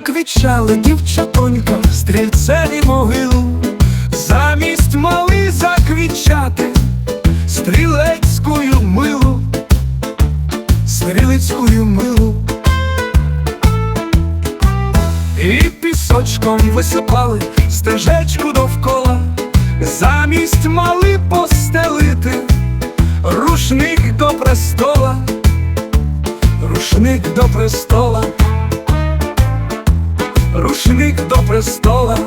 квічали дівчатонька стрільцеві могилу, замість мали заквічати стрілецькою милу, стрілецькою милу. І пісочком висипали стежечку довкола, замість мали постелити, рушник до престола, рушник до престола рушник до престола.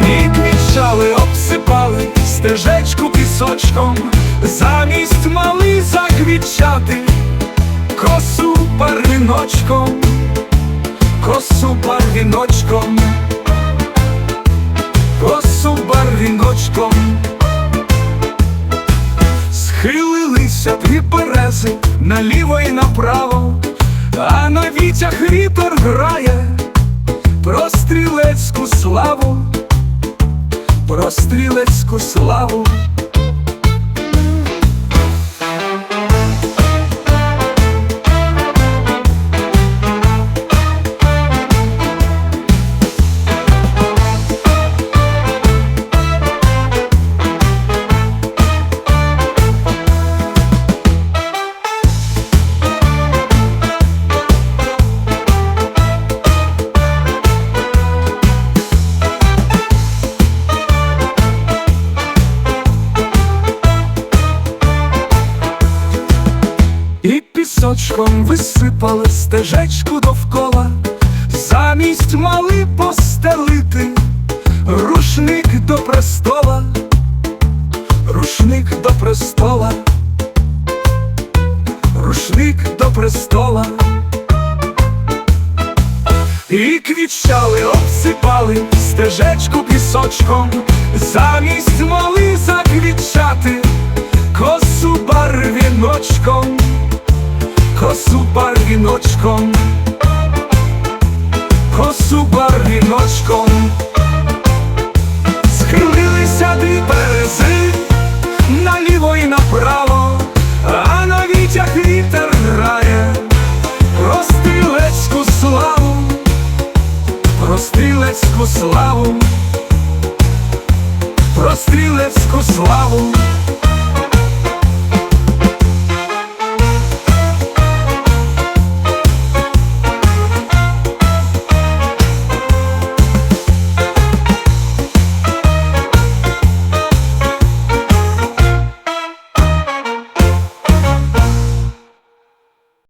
І квічали, обсипали стежечку пісочком, замість мали заквічати, косу барвіночком, косу барвіночком, косу барвіночком. Схилилися дві берези наліво і направо, вітях вітер грає про стрілецьку славу, про стрілецьку славу. Пісочком висипали стежечку довкола, замість мали постелити, рушник до престола, рушник до престола, рушник до престола. І квічали, обсипали стежечку пісочком, замість мали заквічати, косу барвіночком, барвіночком, косу барвіночком. Схилилися дві берези наліво і направо, а на вітях вітер грає про стрілецьку славу, про стрілецьку славу, про стрілецьку славу.